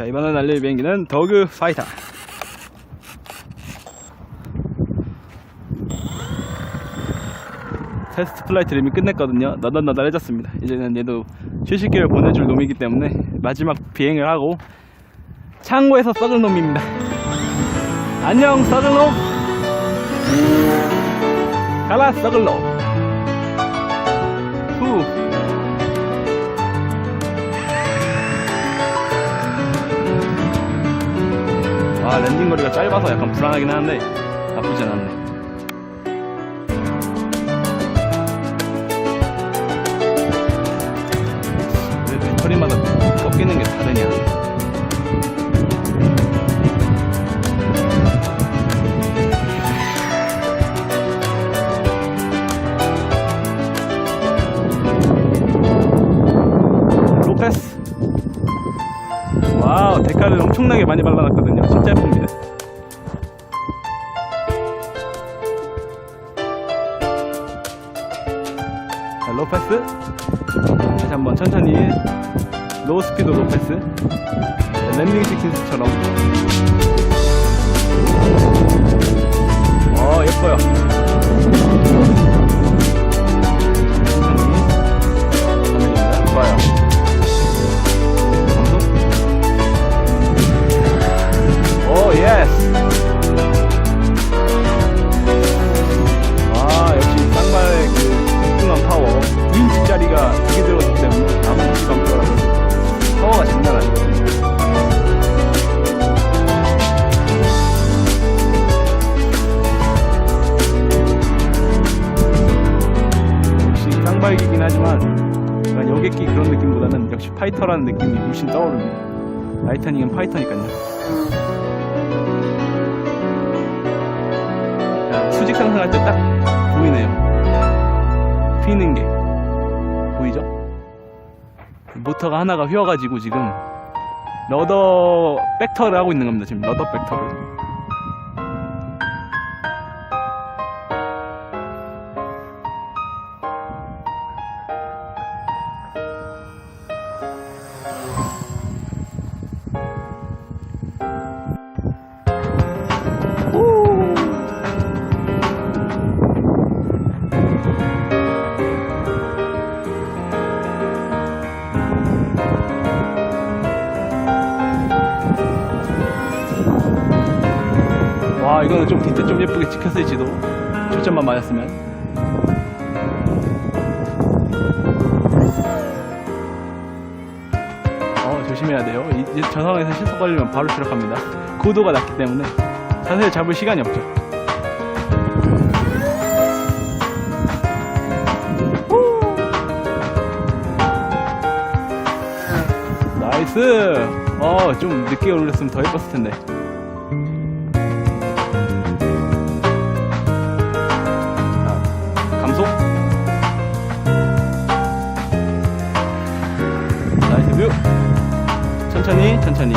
자 이번에 날릴 비행기는 더그 파이터. 테스트 플라이트를 이미 끝냈거든요. 너덜너덜해졌습니다. 이제는 얘도 휴식기를 보내줄 놈이기 때문에 마지막 비행을 하고 창고에서 썩을 놈입니다. 안녕 썩을 놈. 가라 썩을 놈 아 랜딩 거리가 짧아서 약간 불안하긴 하는데 나쁘진 않네. 왜 배터리마다 꺾이는 게 다르냐 와우 데카를 엄청나게 많이 발라놨거든요. 진짜 예쁩니다. 자 로페스. 다시 한번 천천히. 로우 스피드 로페스. 자, 랜딩 시킨스처럼. 어 예뻐요 아 역시 쌍발의 그 뚱뚱한 파워. 2인치짜리가 두 개 들어갔기 때문에 아무 무시가 없더라고요 파워가 장난 아니거든요. 역시 쌍발기긴 하지만 여객기 그런 느낌보다는 역시 파이터라는 느낌이 물씬 떠오릅니다. 라이터닝은 파이터니까요 때딱 보이네요. 휘는 게 보이죠? 모터가 하나가 휘어가지고 지금 러더 백터를 하고 있는 겁니다. 지금 러더 백터를. 와 이거는 좀 디테일 좀 예쁘게 찍혔을지도. 초점만 맞았으면. 어 조심해야 돼요. 이제 저 상황에서 실속 걸리면 바로 추락합니다. 고도가 낮기 때문에 자세를 잡을 시간이 없죠. 나이스! 어좀 늦게 올렸으면 더 예뻤을 텐데 천천히,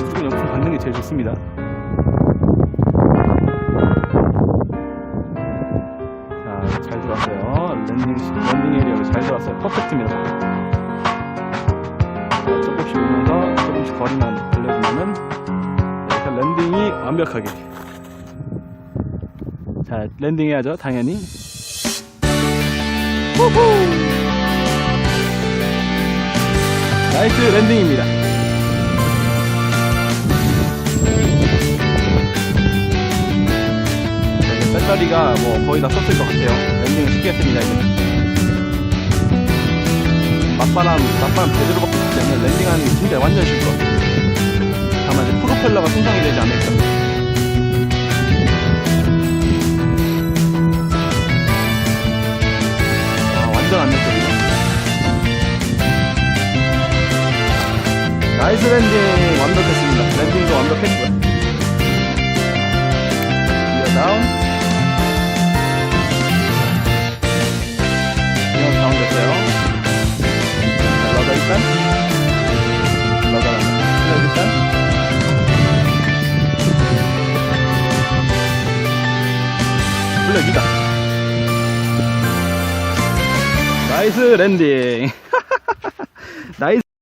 무조건 역풍 받는 게 제일 좋습니다. 자, 잘 들어왔어요. 랜딩, 랜딩 에리어로 잘 들어왔어요. 퍼펙트입니다. 자, 조금씩 오면서 조금씩 거리만 돌려주면은 이렇게 랜딩이 완벽하게. 자, 랜딩 해야죠. 당연히. 후후! 나이스 랜딩입니다. 배터리가 뭐 거의 다 썼을 것 같아요. 랜딩을 쉽게 했습니다, 이제. 맞바람, 맞바람 제대로 받기 때문에 랜딩하는 게 진짜 완전 쉽고. 다만 이제 프로펠러가 손상이 되지 않을까. 아, 완전 안정적이다. 나이스 랜딩 완벽했습니다. 랜딩도 완벽했고요. 2다. 나이스 랜딩.